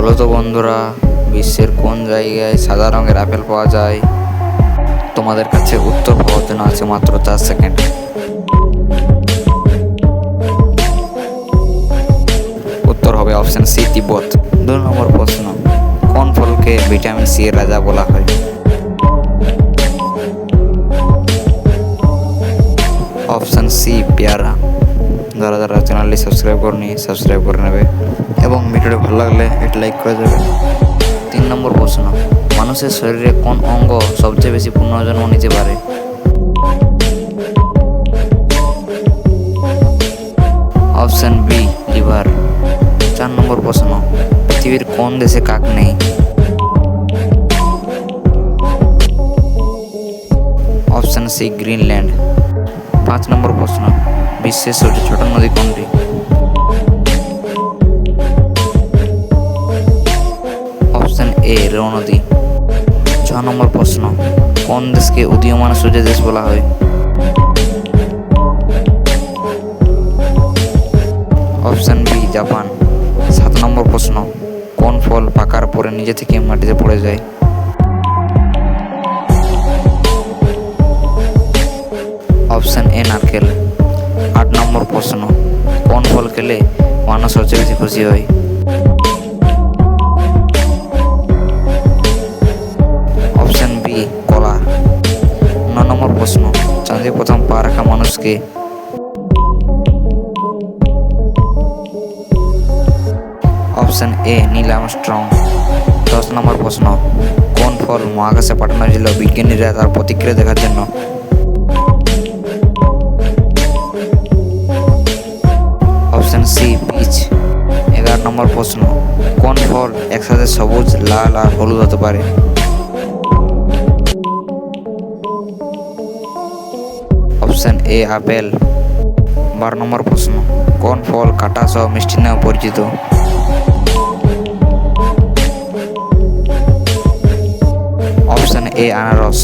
বলো তো বন্ধুরা, বিশ্বের কোন জায়গায় সাদা রঙের আপেল পাওয়া যায়? তোমাদের কাছে উত্তর পাওয়ার জন্য আছে মাত্র চার সেকেন্ড। উত্তর হবে অপশন সি, তিব্বত। দু নম্বর প্রশ্ন, কোন ফলকে ভিটামিন সি এর রাজা বলা হয়? অপশন সি, পেয়ারা। যারা যারা চ্যানেলটি সাবস্ক্রাইব করনি সাবস্ক্রাইব করে নেবে। এবং ভিডিওটি ভালো লাগলে একটি লাইক করে দেবে। তিন নম্বর প্রশ্ন, মানুষের শরীরে কোন অঙ্গ সবচেয়ে বেশি পুনর্জন্ম নিতে পারে? Option B, liver. চার নম্বর প্রশ্ন, পৃথিবীর কোন দেশে কাক নেই? Option C, Greenland. পাঁচ নম্বর প্রশ্ন, বিশ্বের সবচেয়ে ছোট নদী কোনটি? অপশন এ, রো নদী। ছ নম্বর প্রশ্ন, কোন দেশকে উদীয়মান সূর্য দেশ বলা হয়? Option B, Japan. সাত নম্বর প্রশ্ন, কোন ফল পাকার পরে নিজে থেকে মাটিতে পড়ে যায়? এ নারকেল আট নম্বর প্রশ্ন, কোন ফল খেলে মানুষ সবচেয়ে বেশি খুশি হয়? অপশন বি, কলা। ন নম্বর প্রশ্ন, চাঁদে প্রথম পা রাখা মানুষকে অপশন এ, নীল আর্মস্ট্রং দশ নম্বর প্রশ্ন, কোন ফল মহাকাশে পাঠানো ছিল বিজ্ঞানীরা তার প্রতিক্রিয়া দেখার জন্য? পিচ এগারো নম্বর প্রশ্ন, কোন ফল একসাথে সবুজ, লাল আর হলুদ হতে পারে? Option A, apple. বারো নম্বর প্রশ্ন, কোন ফল কাটা সহ মিষ্টি নামে পরিচিত? অপশন এ, আনারস।